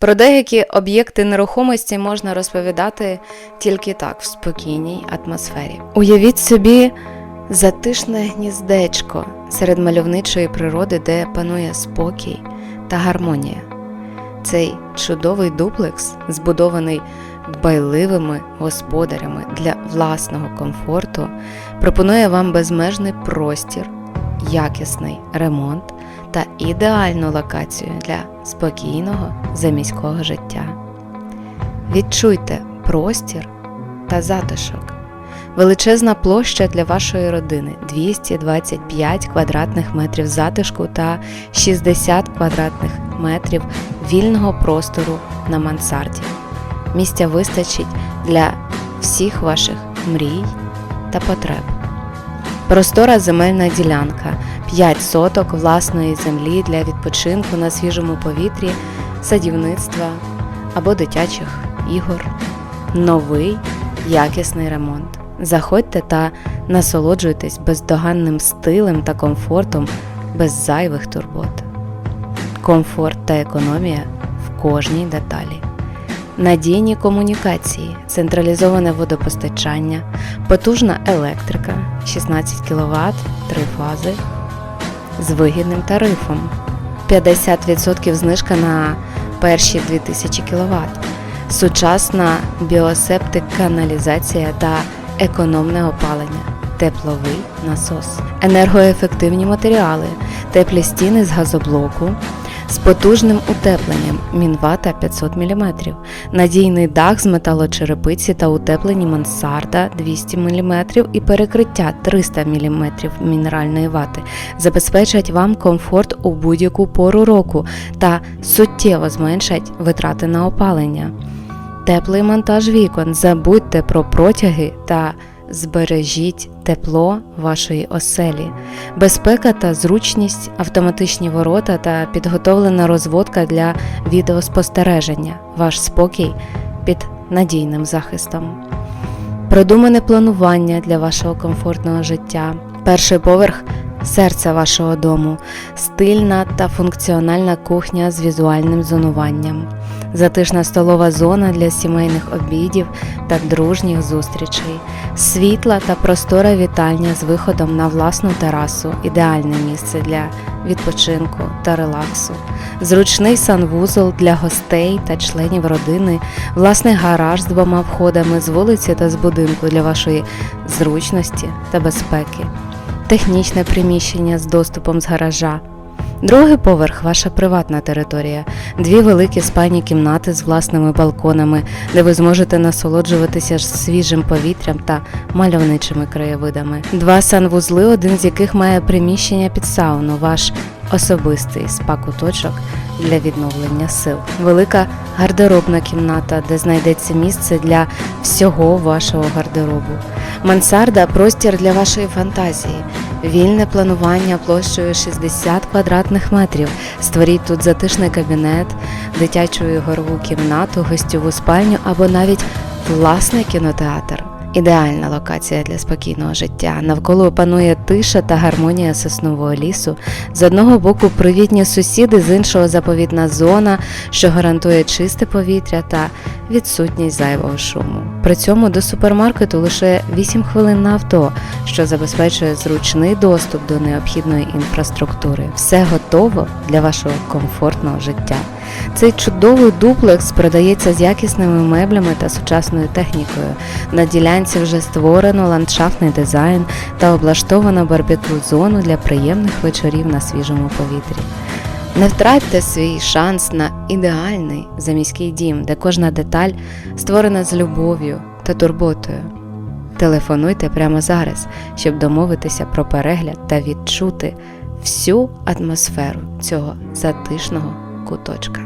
Про деякі об'єкти нерухомості можна розповідати тільки так, в спокійній атмосфері. Уявіть собі затишне гніздечко серед мальовничої природи, де панує спокій та гармонія. Цей чудовий дуплекс, збудований дбайливими господарями для власного комфорту, пропонує вам безмежний простір, якісний ремонт та ідеальну локацію для спокійного заміського життя. Відчуйте простір та затишок. Величезна площа для вашої родини 225 квадратних метрів затишку та 60 квадратних метрів вільного простору на мансарді. Місця вистачить для всіх ваших мрій та потреб. Простора земельна ділянка 5 соток власної землі для відпочинку на свіжому повітрі, садівництва або дитячих ігор. Новий якісний ремонт. Заходьте та насолоджуйтесь бездоганним стилем та комфортом без зайвих турбот. Комфорт та економія в кожній деталі. Надійні комунікації, централізоване водопостачання, потужна електрика 16 кВт, 3 фази з вигідним тарифом, 50% знижка на перші 2000 кВт, сучасна біосептик каналізація та економне опалення, тепловий насос, енергоефективні матеріали, теплі стіни з газоблоку. З потужним утепленням Мінвата 500 мм, надійний дах з металочерепиці та утеплені мансарда 200 мм і перекриття 300 мм мінеральної вати забезпечать вам комфорт у будь-яку пору року та суттєво зменшать витрати на опалення. Теплий монтаж вікон. Забудьте про протяги та збережіть тепло вашої оселі, безпека та зручність, автоматичні ворота та підготовлена розводка для відеоспостереження. Ваш спокій під надійним захистом. Продумане планування для вашого комфортного життя. Перший поверх серця вашого дому, стильна та функціональна кухня з візуальним зонуванням, затишна столова зона для сімейних обідів та дружніх зустрічей, світла та простора вітальня з виходом на власну терасу, ідеальне місце для відпочинку та релаксу, зручний санвузол для гостей та членів родини, власний гараж з двома входами з вулиці та з будинку для вашої зручності та безпеки. Технічне приміщення з доступом з гаража. Другий поверх ваша приватна територія, дві великі спальні кімнати з власними балконами, де ви зможете насолоджуватися свіжим повітрям та мальовничими краєвидами. Два санвузли, один з яких має приміщення під сауну, ваш особистий спа-куточок для відновлення сил. Велика гардеробна кімната, де знайдеться місце для всього вашого гардеробу. Мансарда простір для вашої фантазії, вільне планування площею 60 квадратних метрів. Створіть тут затишний кабінет, дитячу ігорову кімнату, гостьову спальню або навіть власний кінотеатр. Ідеальна локація для спокійного життя. Навколо панує тиша та гармонія соснового лісу. З одного боку привітні сусіди, з іншого заповітна зона, що гарантує чисте повітря та відсутність зайвого шуму. При цьому до супермаркету лише 8 хвилин на авто, що забезпечує зручний доступ до необхідної інфраструктури. Все готово для вашого комфортного життя. Цей чудовий дуплекс продається з якісними меблями та сучасною технікою. На ділянці вже створено ландшафтний дизайн та облаштовано барбекю зону для приємних вечорів на свіжому повітрі. Не втратьте свій шанс на ідеальний заміський дім, де кожна деталь створена з любов'ю та турботою. Телефонуйте прямо зараз, щоб домовитися про перегляд та відчути всю атмосферу цього затишного куточка.